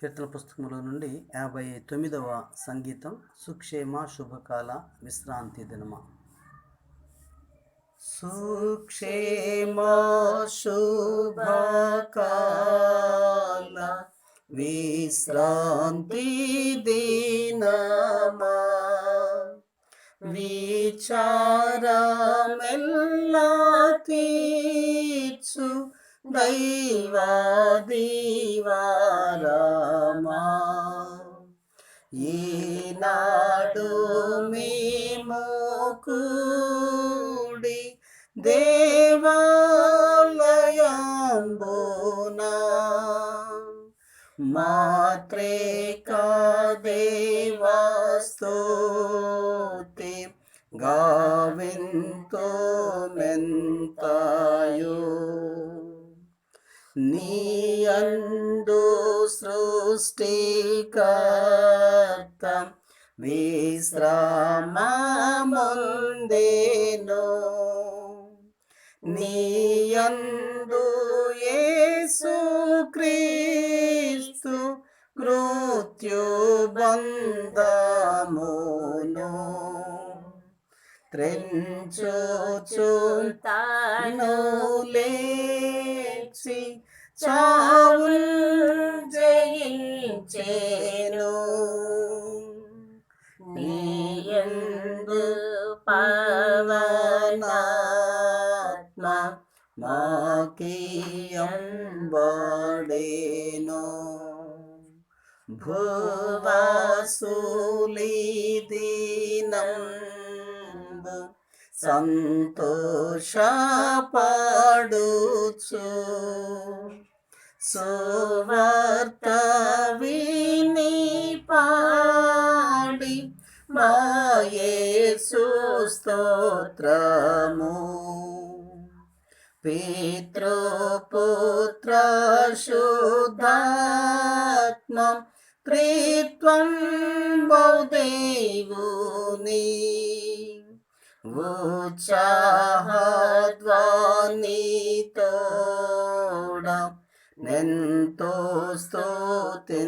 కీర్తన పుస్తకంలో నుండి యాభై తొమ్మిదవ సంగీతం సుక్షేమ శుభకాల విశ్రాంతి దినమ. సుక్షేమ శుభకాల విశ్రాంతి దినమా. విచారమెల్లా తీర్చు దైవాదివారమా. ఈనాడు మేము కూడి దేవాలయంబునా మాత్రేక దేవస్తోతి గావింతో మెంతా నీ నీయందు సృష్టికర్త విశ్రామముందేను నీయందు యేసు క్రీస్తు మృత్యుబంధమును త్రెంచు తాను లేచి చావున్ జయించేను నీయందు పవనాత్మ మాకీయం వాడేను భువాసులి దీనంబు సంతోషపాడుచు. సువర్త విని పాడి మాయేసు స్తోత్రము. పితృపుత్ర శుద్ధాత్మ ప్రీత్వం బౌదేవుని ఉత్సాహధ్వనితోడ నెంతో స్తోతింతోరు